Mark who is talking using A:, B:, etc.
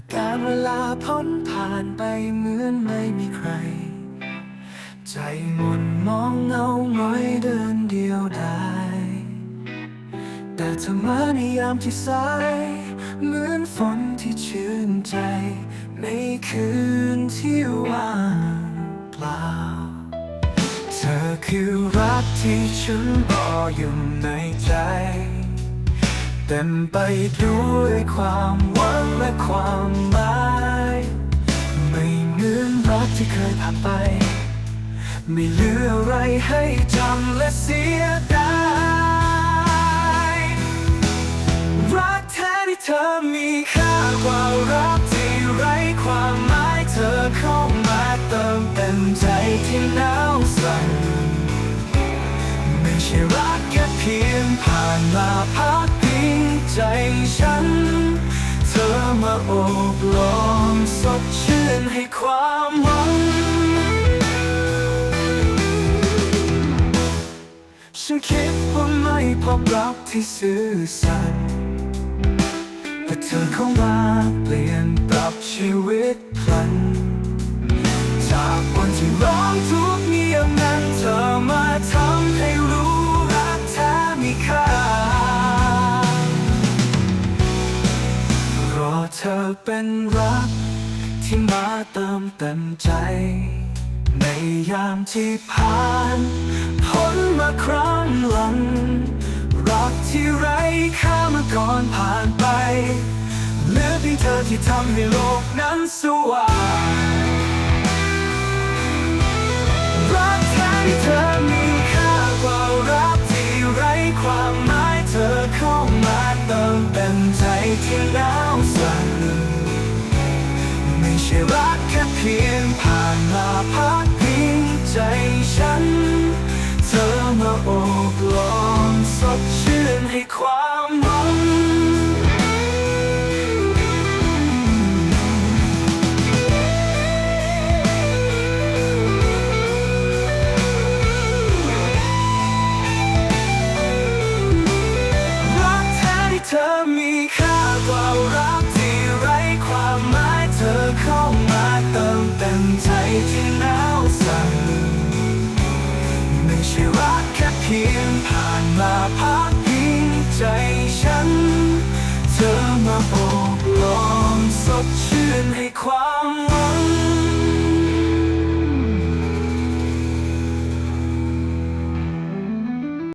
A: อการเวลาพ้นผ่านไปเหมือนไม่มีใคร ใจหม่นมองเงาง้อยเดินเดียวดายแต่เธอมาในยามที่สายเหมือนฝนที่ชื่นใจ ในคืนที่ว่างเปล่า เธอคือรักที่ฉันรออยู่ในใจ เต็มไปด้วยความหวัง ความหมาย ไม่เหมือนรักที่เคยผ่านไป ไม่เหลืออะไรให้จำและเสียดายรักแท้ที่เธอมีค่ากว่ารักที่ไร้ความหมายเธอเข้ามาเติมเต็มใจที่หนาวสั่นไม่ใช่รักแค่เพียงผ่านมาพักพิงใจฉัน มาโอบล้อมสดชื่นให้ความหวัง ฉันคิดว่าไม่พบรักที่ซื่อสัตย์แต่เธอเข้ามาเปลี่ยนปรับชีวิตพลัน ธอเป็นรัก ที่มาเติมเต็มใจ ในยามที่ผ่านพ้นมาครั้งหลัง รักที่ไร้ค่าเมื่อก่อนผ่านไปเหลือเพียงเธอที่ทำให้โลกนั้นสว่างรักแท้ที่เธอมีค่ากว่ารักที่ไร้ความหมายเธอเข้ามาเติมเต็มใจ ที่หนาวสั่นไม่ใช่รักแค่เพียงผ่านมาพักพิงใจฉัน ธอเข้ามาเติมเต็มใจที่หนาวสั่นไม่ใช่รักแค่เพียงผ่านมาพัก